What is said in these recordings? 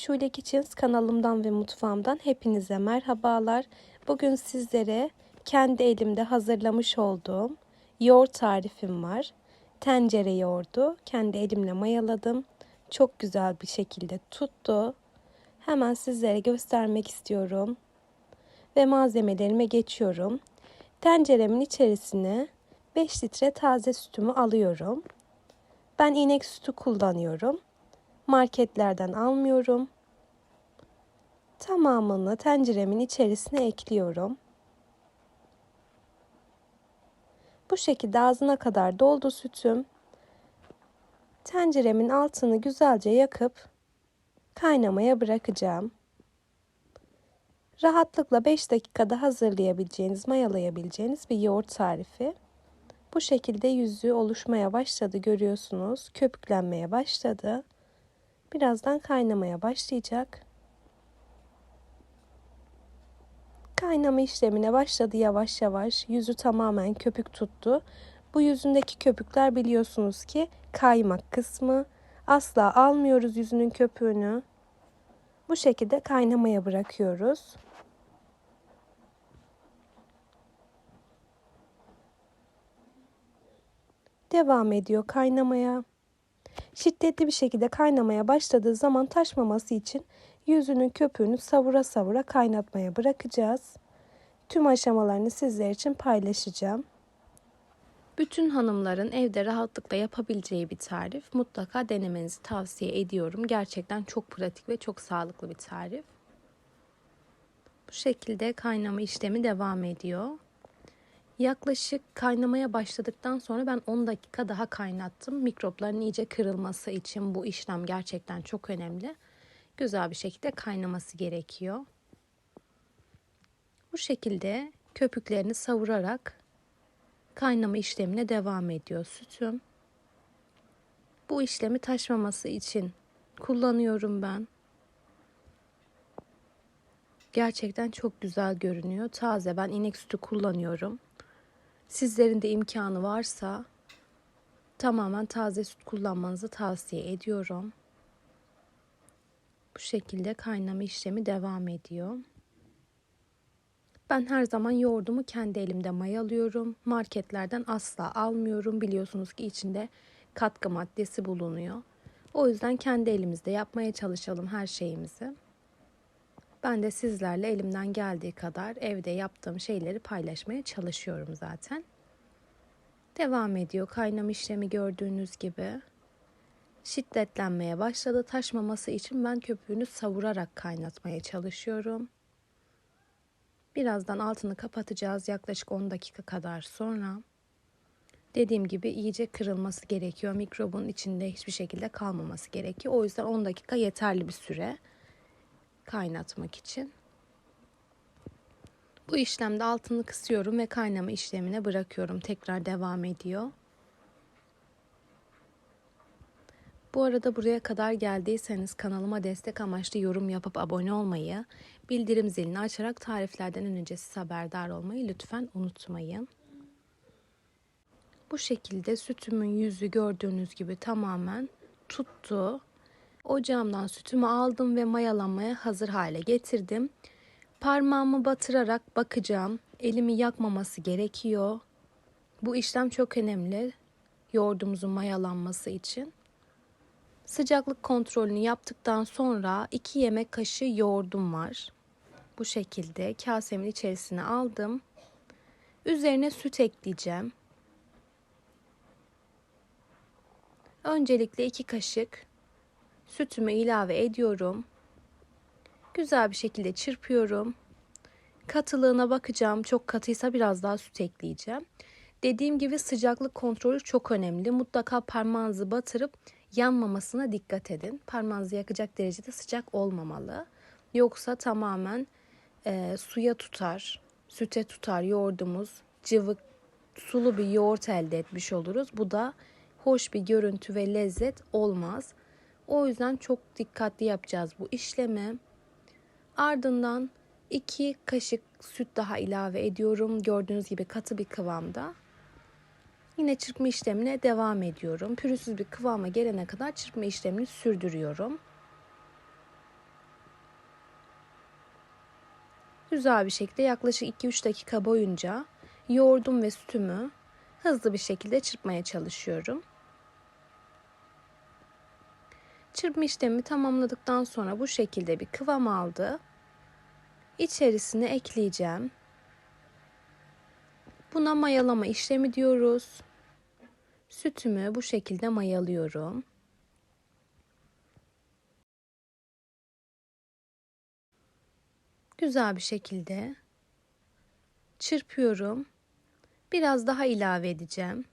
Şule Kitchens kanalımdan ve mutfağımdan hepinize merhabalar. Bugün sizlere kendi elimde hazırlamış olduğum yoğurt tarifim var. Tencere yoğurdu kendi elimle mayaladım. Çok güzel bir şekilde tuttu. Hemen sizlere göstermek istiyorum. Ve malzemelerime geçiyorum. Tenceremin içerisine 5 litre taze sütümü alıyorum. Ben inek sütü kullanıyorum. Marketlerden almıyorum. Tamamını tenceremin içerisine ekliyorum. Bu şekilde ağzına kadar doldu sütüm. Tenceremin altını güzelce yakıp kaynamaya bırakacağım. Rahatlıkla 5 dakikada hazırlayabileceğiniz, mayalayabileceğiniz bir yoğurt tarifi. Bu şekilde yüzü oluşmaya başladı görüyorsunuz. Köpüklenmeye başladı. Birazdan kaynamaya başlayacak. Kaynama işlemine başladı yavaş yavaş. Yüzü tamamen köpük tuttu. Bu yüzündeki köpükler biliyorsunuz ki kaymak kısmı. Asla almıyoruz yüzünün köpüğünü. Bu şekilde kaynamaya bırakıyoruz. Devam ediyor kaynamaya. Şiddetli bir şekilde kaynamaya başladığı zaman taşmaması için yüzünün köpüğünü savura savura kaynatmaya bırakacağız. Tüm aşamalarını sizler için paylaşacağım. Bütün hanımların evde rahatlıkla yapabileceği bir tarif. Mutlaka denemenizi tavsiye ediyorum. Gerçekten çok pratik ve çok sağlıklı bir tarif. Bu şekilde kaynama işlemi devam ediyor. Yaklaşık kaynamaya başladıktan sonra ben 10 dakika daha kaynattım. Mikropların iyice kırılması için bu işlem gerçekten çok önemli. Güzel bir şekilde kaynaması gerekiyor. Bu şekilde köpüklerini savurarak kaynama işlemine devam ediyor sütüm. Bu işlemi taşmaması için kullanıyorum ben. Gerçekten çok güzel görünüyor. Taze ben inek sütü kullanıyorum. Sizlerin de imkanı varsa tamamen taze süt kullanmanızı tavsiye ediyorum. Bu şekilde kaynama işlemi devam ediyor. Ben her zaman yoğurdumu kendi elimde mayalıyorum. Marketlerden asla almıyorum. Biliyorsunuz ki içinde katkı maddesi bulunuyor. O yüzden kendi elimizde yapmaya çalışalım her şeyimizi. Ben de sizlerle elimden geldiği kadar evde yaptığım şeyleri paylaşmaya çalışıyorum zaten. Devam ediyor kaynama işlemi gördüğünüz gibi. Şiddetlenmeye başladı. Taşmaması için ben köpüğünü savurarak kaynatmaya çalışıyorum. Birazdan altını kapatacağız yaklaşık 10 dakika kadar sonra. Dediğim gibi iyice kırılması gerekiyor. Mikrobun içinde hiçbir şekilde kalmaması gerekiyor. O yüzden 10 dakika yeterli bir süre kaynatmak için. Bu işlemde altını kısıyorum ve kaynama işlemine bırakıyorum. Tekrar devam ediyor. Bu arada buraya kadar geldiyseniz kanalıma destek amaçlı yorum yapıp abone olmayı, bildirim zilini açarak tariflerden önce siz haberdar olmayı lütfen unutmayın. Bu şekilde sütümün yüzü gördüğünüz gibi tamamen tuttu. Ocağımdan sütümü aldım ve mayalanmaya hazır hale getirdim. Parmağımı batırarak bakacağım. Elimi yakmaması gerekiyor. Bu işlem çok önemli. Yoğurdumuzun mayalanması için. Sıcaklık kontrolünü yaptıktan sonra 2 yemek kaşığı yoğurdum var. Bu şekilde kasemin içerisine aldım. Üzerine süt ekleyeceğim. Öncelikle 2 kaşık sütümü ilave ediyorum. Güzel bir şekilde çırpıyorum. Katılığına bakacağım. Çok katıysa biraz daha süt ekleyeceğim. Dediğim gibi sıcaklık kontrolü çok önemli. Mutlaka parmağınızı batırıp yanmamasına dikkat edin. Parmağınızı yakacak derecede sıcak olmamalı. Yoksa tamamen e, suya tutar, süte tutar yoğurdumuz. Cıvık, sulu bir yoğurt elde etmiş oluruz. Bu da hoş bir görüntü ve lezzet olmaz. O yüzden çok dikkatli yapacağız bu işlemi. Ardından 2 kaşık süt daha ilave ediyorum. Gördüğünüz gibi katı bir kıvamda. Yine çırpma işlemine devam ediyorum. Pürüzsüz bir kıvama gelene kadar çırpma işlemini sürdürüyorum. Güzel bir şekilde yaklaşık 2-3 dakika boyunca yoğurdum ve sütümü hızlı bir şekilde çırpmaya çalışıyorum. Çırpma işlemi tamamladıktan sonra bu şekilde bir kıvam aldı. İçerisine ekleyeceğim. Buna mayalama işlemi diyoruz. Sütümü bu şekilde mayalıyorum. Güzel bir şekilde çırpıyorum. Biraz daha ilave edeceğim.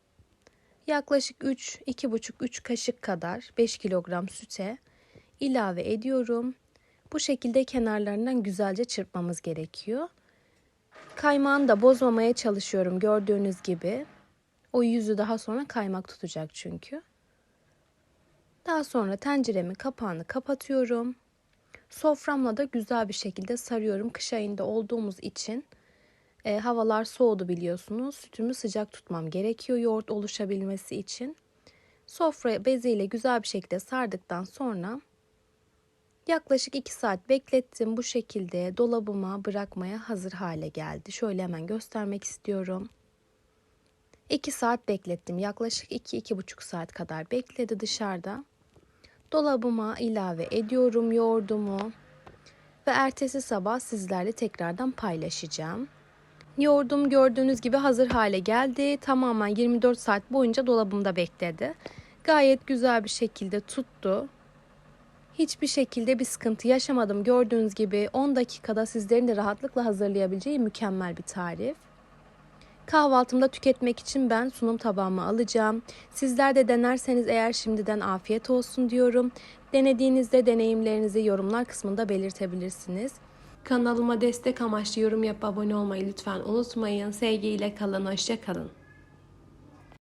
Yaklaşık 3 2,5 3 kaşık kadar 5 kilogram süte ilave ediyorum. Bu şekilde kenarlarından güzelce çırpmamız gerekiyor. Kaymağını da bozmamaya çalışıyorum gördüğünüz gibi. O yüzü daha sonra kaymak tutacak çünkü. Daha sonra tenceremin kapağını kapatıyorum. Soframla da güzel bir şekilde sarıyorum. Kış ayında olduğumuz için e, havalar soğudu biliyorsunuz. Sütümü sıcak tutmam gerekiyor yoğurt oluşabilmesi için. Sofra beziyle güzel bir şekilde sardıktan sonra yaklaşık 2 saat beklettim. Bu şekilde dolabıma bırakmaya hazır hale geldi. Şöyle hemen göstermek istiyorum. 2 saat beklettim. Yaklaşık 2-2,5 saat kadar bekledi dışarıda. Dolabıma ilave ediyorum yoğurdumu ve ertesi sabah sizlerle tekrardan paylaşacağım. Yoğurdum gördüğünüz gibi hazır hale geldi. Tamamen 24 saat boyunca dolabımda bekledi. Gayet güzel bir şekilde tuttu. Hiçbir şekilde bir sıkıntı yaşamadım. Gördüğünüz gibi 10 dakikada sizlerin de rahatlıkla hazırlayabileceği mükemmel bir tarif. Kahvaltımda tüketmek için ben sunum tabağıma alacağım. Sizler de denerseniz eğer şimdiden afiyet olsun diyorum. Denediğinizde deneyimlerinizi yorumlar kısmında belirtebilirsiniz. Kanalıma destek amaçlı yorum yapıp abone olmayı lütfen unutmayın. Sevgiyle kalın, hoşça kalın.